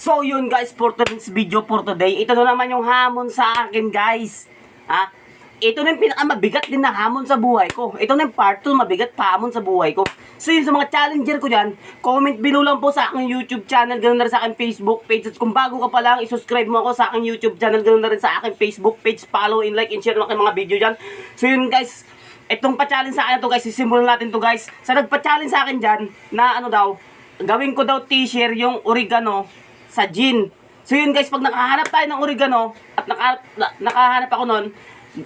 So yun guys, for today's video for today, ito na naman yung hamon sa akin guys. Ha? Ito na yung pinakamabigat din na hamon sa buhay ko. Ito na yung part 2, mabigat pa hamon sa buhay ko. So yun sa mga challenger ko dyan, comment below lang po sa aking YouTube channel, ganoon na rin sa aking Facebook page. At kung bago ka pa lang, isubscribe mo ako sa aking YouTube channel, ganoon na rin sa aking Facebook page. Follow and like and share aking mga video dyan. So yun guys, itong pa-challenge sa akin to guys, sisimulan natin to guys. Sa nagpa-challenge sa akin dyan, na ano daw, gawin ko daw t-shirt yung oregano sa gin. So yun guys, pag nakahanap tayo ng oregano at naka, na, nakahanap ako nun,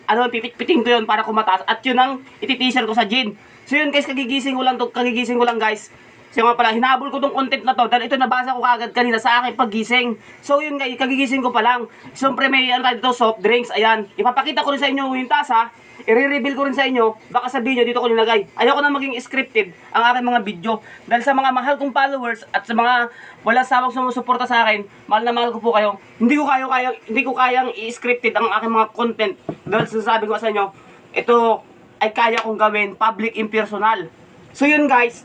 ano, pipit-piting ko yun para kumataas. At yun ang iti-t-shirt ko sa gin. So yun guys, kagigising ko lang kagigising ko lang guys. So nga pala, hinabol ko tong content na to dahil ito nabasa ko kagad kanina sa aking paggising. So yun guys, kagigising ko pa lang. Siyempre may ano tayo dito, soft drinks, ayan. Ipapakita ko rin sa inyo yung tasa. I-reveal ko rin sa inyo, baka sabihin nyo dito ko nilagay. Ayoko na maging scripted ang aking mga video. Dahil sa mga mahal kong followers at sa mga wala sawang sumusuporta sa akin, mahal na mahal ko po kayo. Hindi ko kayo kayang, hindi ko kayang i-scripted ang aking mga content. Dahil sinasabi ko sa inyo, ito ay kaya kong gawin public impersonal. So yun guys,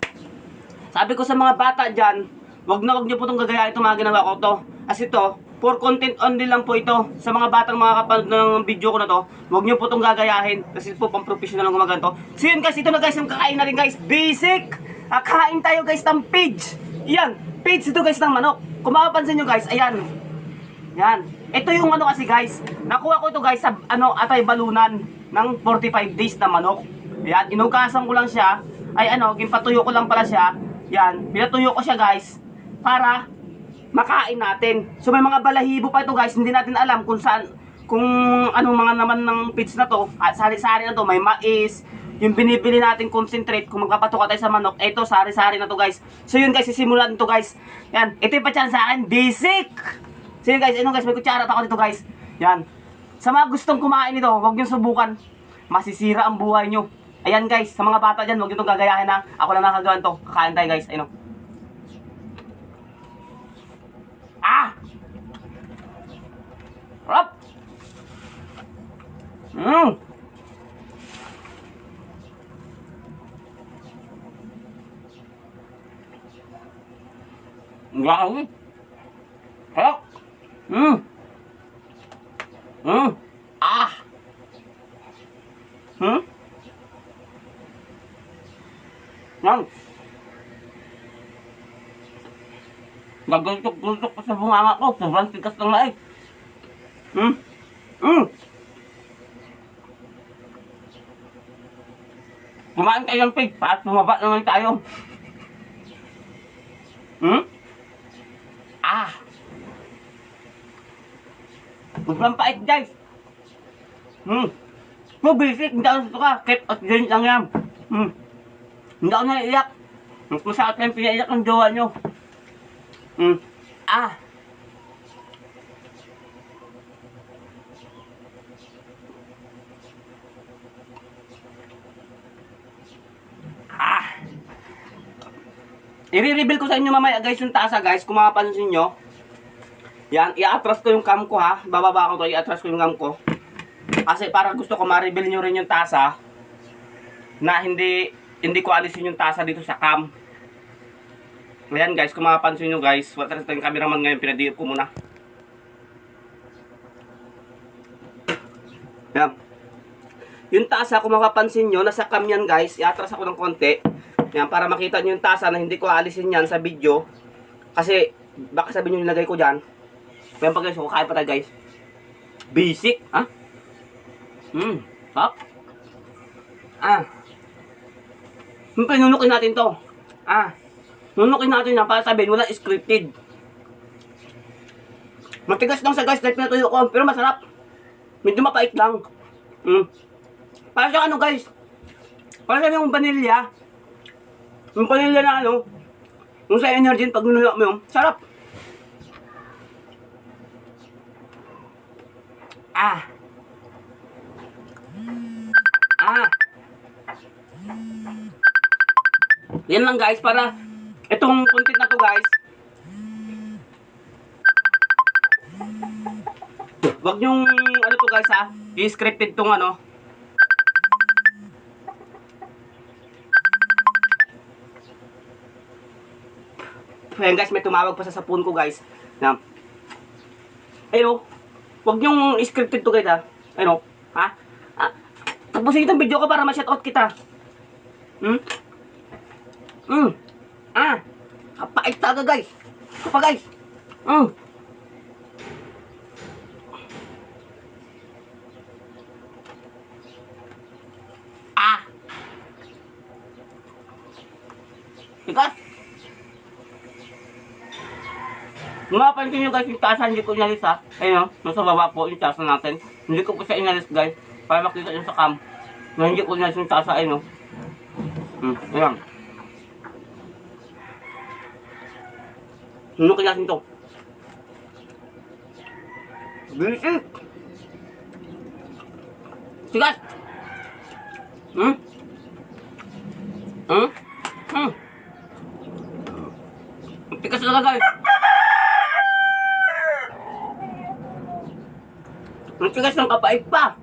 sabi ko sa mga bata dyan, wag na wag niyo po itong gagayahin itong mga ginawa ko to. As ito, for content only lang po ito. Sa mga batang mga kapanood ng video ko na to, wag niyo po itong gagayahin. Kasi po pang professional ang gumaganto. So yun guys, ito na guys, yung kakain natin guys. Basic! Ah, kain tayo guys ng page. Yan, page ito guys ng manok. Kung makapansin nyo guys, ayan. Yan. Ito yung ano kasi guys, nakuha ko ito guys sa ano atay balunan ng 45 days na manok. Yan, inugasan ko lang siya. Ay ano, ginpatuyo ko lang pala siya. Yan, pinatuyo ko siya guys para makain natin. So may mga balahibo pa ito guys, hindi natin alam kung saan kung anong mga naman ng pits na to, at sari-sari na to, may mais, yung binibili natin concentrate, kung magpapatuka tayo sa manok, eto, sari-sari na to guys. So yun guys, sisimulan to guys. Yan, ito yung pa sa akin, basic! So yun guys, ano guys, may kutsara pa ako dito guys. Yan. Sa mga gustong kumain nito, huwag niyo subukan. Masisira ang buhay nyo. Ayan guys, sa mga bata dyan, huwag niyo itong gagayahin na. Ako lang nakagawan to. Kakain tayo guys, ayun o. Ah! Rap! Mmm! Gawin. Sarap! Mmm! Mmm! Ah! Hmm? Yan! Gagantok-guntok pa sa bunganga ko. Sobrang tigas ng laig. Hmm? Hmm? Kumain kayo ng pig. Para tumaba naman tayo. Hmm? Ah! Sobrang pait guys. Hmm. No, basic. Hindi ako suka. Keep at drink lang yan. Hmm. Hindi ako naiiyak. Mas masakit na yung pinaiyak ng jowa nyo. Hmm. Ah. Ah. I-reveal ko sa inyo mamaya guys yung tasa guys kung makapansin nyo. Yan, i-atras ko yung cam ko ha. Bababa ko to, i-atras ko yung cam ko. Kasi para gusto ko ma-reveal nyo rin yung tasa na hindi hindi ko alisin yung tasa dito sa cam. Ayan guys, kung makapansin nyo guys, wala sa yung cameraman ngayon, pinadiip ko muna. Yan. Yung tasa, kung makapansin nyo, nasa cam yan guys, i-atras ako ng konti. Yan, para makita nyo yung tasa na hindi ko alisin yan sa video. Kasi, baka sabihin nyo nilagay ko dyan. Yan pa guys, kakain pa tayo guys. Basic, ha? Hmm, hop. Ah. Siyempre, nunukin natin to. Ah. Nunukin natin yan para sabihin, wala scripted. Matigas lang sa guys, dahil pinatuyo ko, pero masarap. Medyo mapait lang. Hmm. Para sa ano guys, para sa yung vanilya, yung vanilya na ano, yung sa energy, pag nunuyo mo yung, sarap. Ah. Yan lang guys, para itong content na to guys. Wag yung ano to guys ha, i-scripted tong ano. Ayan guys, may tumawag pa sa sapun ko guys. Na, ayun, huwag yung scripted to guys ha. Ayun, ha? Ah, tapusin itong video ko para ma-shoutout kita. Hmm? Hmm. Ah. Kapait taga guys. Kapa guys. Hmm. Ah. Ikat. Mapapansin nyo guys, yung tasa hindi ko inalis ha. Ayun, nasa baba po yung tasa natin. Hindi ko po siya inalis guys. Para makita nyo sa cam. Na hindi ko inalis yung tasa, ayun. oh. Hmm, ayan. Ano kaya to? Bisit! Sigas! Hmm? Hmm? Hmm? Ang Tigas talaga guys! Ang tigas ng kapait pa!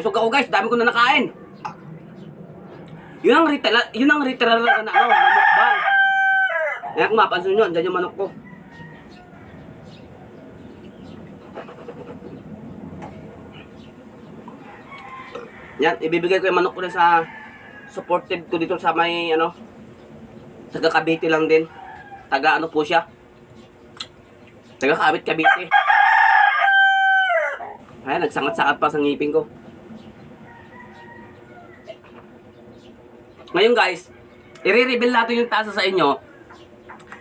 Busog ako guys, dami ko na nakain. Yun ang retail, yun ang literal na ano, na mukbang. Kaya kung mapansin nyo, andyan yung manok ko. Yan, ibibigay ko yung manok ko na sa supported ko dito sa may ano, taga Cavite lang din. Taga ano po siya. Taga Cavite, Cavite. Ayan, nagsangat-sangat pa sa ngipin ko. Ngayon guys, i-reveal natin yung tasa sa inyo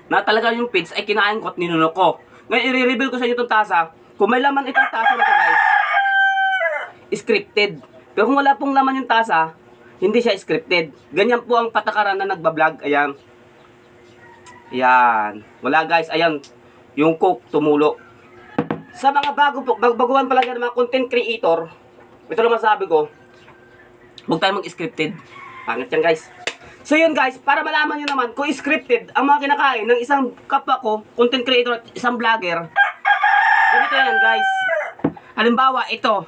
na talaga yung pits ay kinain ko at ninunok ko. Ngayon, i-reveal ko sa inyo itong tasa. Kung may laman itong tasa na guys, scripted. Pero kung wala pong laman yung tasa, hindi siya scripted. Ganyan po ang patakaran na nagbablog. Ayan. Ayan. Wala guys. Ayan. Yung coke tumulo. Sa mga bago po, bag- baguhan pala ng mga content creator, ito naman sabi ko, huwag tayo mag-scripted. Pangit yan guys. So yun guys, para malaman nyo naman kung scripted ang mga kinakain ng isang kapwa ko, content creator at isang vlogger, ganito yan guys. Halimbawa, ito,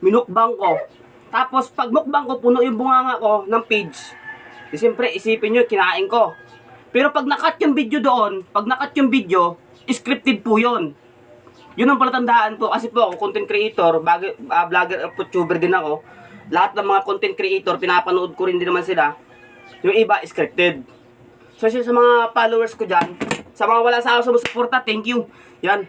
minukbang ko. Tapos pag mukbang ko, puno yung bunganga ko ng page. Di siyempre, isipin nyo, kinain ko. Pero pag nakat yung video doon, pag nakat yung video, scripted po yun. Yun ang palatandaan po kasi po ako content creator, ah, vlogger, uh, YouTuber din ako. Lahat ng mga content creator, pinapanood ko rin din naman sila. Yung iba, scripted. So, sa mga followers ko dyan, sa mga wala sa ako sumusuporta, thank you. Yan.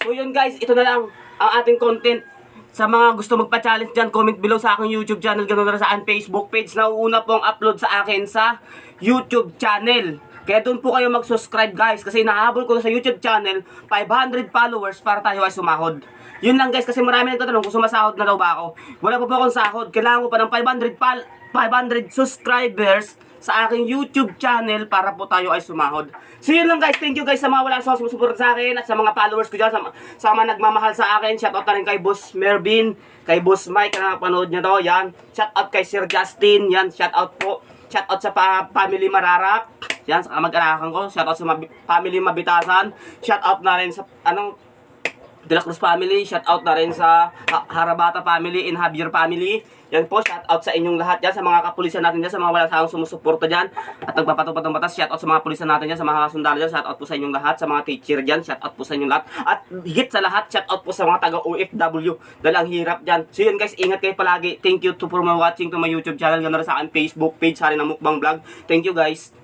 So, yun guys, ito na lang ang ating content. Sa mga gusto magpa-challenge dyan, comment below sa aking YouTube channel, ganoon na sa Facebook page na una pong upload sa akin sa YouTube channel. Kaya doon po kayo mag-subscribe guys kasi nahabol ko na sa YouTube channel 500 followers para tayo ay sumahod. Yun lang guys kasi marami nagtatanong kung sumasahod na daw ba ako. Wala pa po akong sahod. Kailangan ko pa ng 500 pal 500 subscribers sa aking YouTube channel para po tayo ay sumahod. So yun lang guys, thank you guys sa mga wala sa sumusuporta sa akin at sa mga followers ko dyan, sa, sa mga nagmamahal sa akin. Shoutout na rin kay Boss Mervin, kay Boss Mike na napanood niya to, yan. Shoutout kay Sir Justin, yan. Shoutout po. Shoutout sa pa family Mararak, yan, sa kamag-anakan ko. Shoutout sa mabi- family Mabitasan. Shoutout na rin sa, anong, De La Cruz family, shout out na rin sa Ha- Harabata family and Javier family. Yan po, shout out sa inyong lahat yan, sa mga kapulisan natin dyan, sa mga wala sa akong sumusuporta dyan, at nagpapatupad ng batas, shout out sa mga pulisan natin dyan, sa mga sundalo dyan, shout out po sa inyong lahat, sa mga teacher dyan, shout out po sa inyong lahat, at higit sa lahat, shout out po sa mga taga OFW, dahil ang hirap dyan. So yun guys, ingat kayo palagi. Thank you to for my watching to my YouTube channel, ganoon sa akin Facebook page, sa rin ng Mukbang Vlog. Thank you guys.